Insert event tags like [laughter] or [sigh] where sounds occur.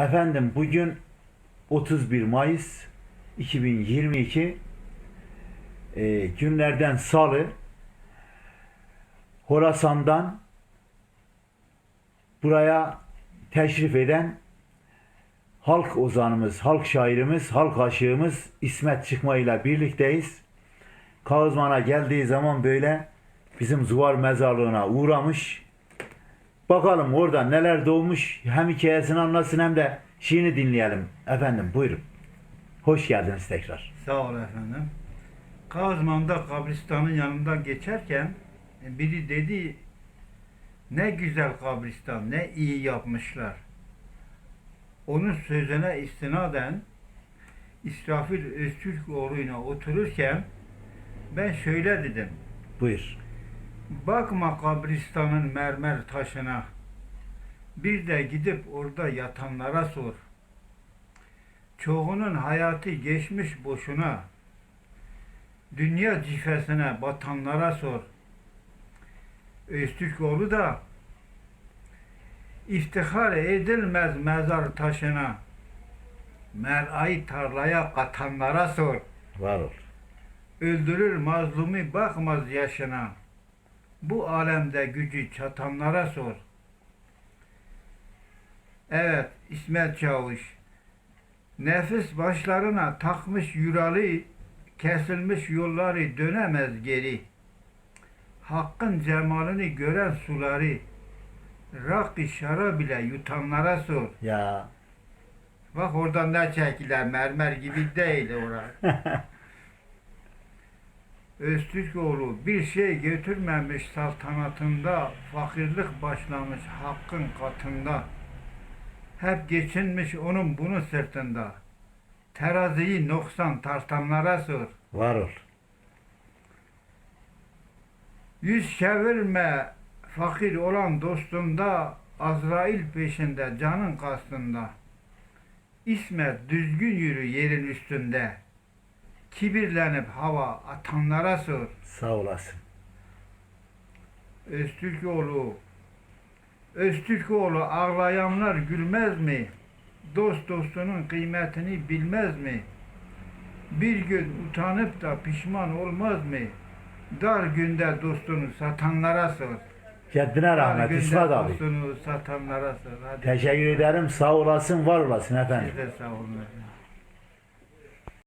Efendim bugün 31 Mayıs 2022 e, günlerden salı Horasan'dan buraya teşrif eden halk ozanımız, halk şairimiz, halk aşığımız İsmet Çıkma ile birlikteyiz. Kağızman'a geldiği zaman böyle bizim Zuvar mezarlığına uğramış. Bakalım orada neler doğmuş hem hikayesini anlatsın hem de şiirini dinleyelim. Efendim buyurun. Hoş geldiniz tekrar. Sağ ol efendim. Kazman'da kabristanın yanından geçerken e, biri dedi ne güzel kabristan, ne iyi yapmışlar. Onun sözüne istinaden İsrafil Öztürkoğlu'yla otururken ben şöyle dedim. Buyur. Bakma kabristanın mermer taşına. Bir de gidip orada yatanlara sor. Çoğunun hayatı geçmiş boşuna. Dünya cifesine batanlara sor. Öztürkoğlu da iftihar edilmez mezar taşına. Mer'ayı tarlaya katanlara sor. Var ol. Öldürür mazlumi bakmaz yaşına. Bu alemde gücü çatanlara sor. Evet İsmet Çavuş. Nefis başlarına takmış yuralı, kesilmiş yolları dönemez geri. Hakkın cemalini gören suları, rak-ı şarap bile yutanlara sor. Ya Bak oradan ne çekiler, mermer gibi değil orası. [laughs] Öztürkoğlu bir şey götürmemiş saltanatında, fakirlik başlamış hakkın katında. Hep geçinmiş onun bunun sırtında. Teraziyi noksan tartanlara sor. var ol. Yüz çevirme fakir olan dostunda, Azrail peşinde canın kastında. İsmet düzgün yürü yerin üstünde. Kibirlenip hava atanlara sor. Sağ olasın. Öztürkoğlu Öztürkoğlu ağlayanlar gülmez mi? Dost dostunun kıymetini bilmez mi? Bir gün utanıp da pişman olmaz mı? Dar günde dostunu satanlara sor. Kendine rahmet İsmet abi. dostunu satanlara sor. Hadi Teşekkür ederim. Sağ olasın, var olasın siz efendim. de sağ olun.